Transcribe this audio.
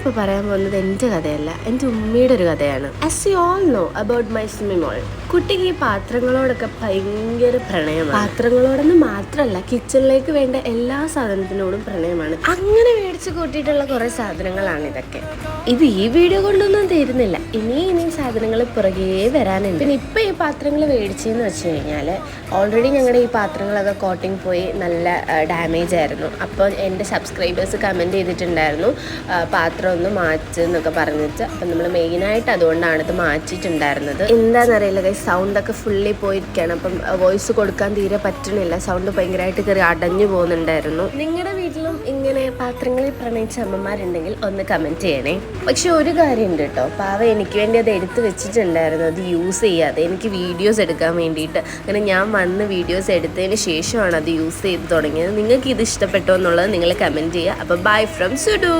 ഞാനിപ്പോൾ പറയാൻ പോകുന്നത് എന്റെ കഥയല്ല എന്റെ ഉമ്മയുടെ ഒരു കഥയാണ്. As you all know about my Smimol കുട്ടിക്ക് ഈ പാത്രങ്ങളോടൊക്കെ ഭയങ്കര പ്രണയമാണ്. പാത്രങ്ങളോടൊന്നും മാത്രമല്ല കിച്ചണിലേക്ക് വേണ്ട എല്ലാ സാധനത്തിനോടും പ്രണയമാണ്. അങ്ങനെ മേടിച്ച് കൂട്ടിയിട്ടുള്ള കുറേ സാധനങ്ങളാണ് ഇതൊക്കെ. ഇത് ഈ വീഡിയോ കൊണ്ടൊന്നും തീരുന്നില്ല. ഇനി ഇനി സാധനങ്ങൾ പുറകേ വരാനുണ്ട്. പിന്നെ ഇപ്പം ഈ പാത്രങ്ങൾ മേടിച്ചെന്ന് വെച്ച് കഴിഞ്ഞാൽ ഓൾറെഡി ഞങ്ങളുടെ ഈ പാത്രങ്ങളൊക്കെ കോട്ടിങ് പോയി നല്ല ഡാമേജ് ആയിരുന്നു. അപ്പോൾ എന്റെ സബ്സ്ക്രൈബേഴ്സ് കമന്റ് ചെയ്തിട്ടുണ്ടായിരുന്നു പാത്രം ഒന്ന് മാറ്റുന്നൊക്കെ പറഞ്ഞിട്ട്. അപ്പം നമ്മൾ മെയിനായിട്ട് അതുകൊണ്ടാണ് ഇത് മാറ്റിയിട്ടുണ്ടായിരുന്നത്. എന്താണെന്നറിയില്ല സൗണ്ടൊക്കെ ഫുള്ളി പോയിരിക്കുകയാണ്. അപ്പം വോയിസ് കൊടുക്കാൻ തീരെ പറ്റണില്ല. സൗണ്ട് ഭയങ്കരമായിട്ട് കയറി അടഞ്ഞു പോകുന്നുണ്ടായിരുന്നു. നിങ്ങളുടെ വീട്ടിലും ഇങ്ങനെ പാത്രങ്ങളിൽ പ്രണയിച്ച അമ്മമാരുണ്ടെങ്കിൽ ഒന്ന് കമന്റ് ചെയ്യണേ. പക്ഷെ ഒരു കാര്യമുണ്ട് കേട്ടോ പാവ എനിക്ക് വേണ്ടി അത് എടുത്ത് വെച്ചിട്ടുണ്ടായിരുന്നു. അത് യൂസ് ചെയ്യാതെ. എനിക്ക് വീഡിയോസ് എടുക്കാൻ വേണ്ടിയിട്ട്. അങ്ങനെ ഞാൻ വന്ന് വീഡിയോസ് എടുത്തതിന് ശേഷമാണ് അത് യൂസ് ചെയ്ത് തുടങ്ങിയത്. നിങ്ങൾക്ക് ഇത് ഇഷ്ടപ്പെട്ടോ എന്നുള്ളത് നിങ്ങൾ കമന്റ് ചെയ്യുക. അപ്പോൾ ബൈ ഫ്രം സുഡു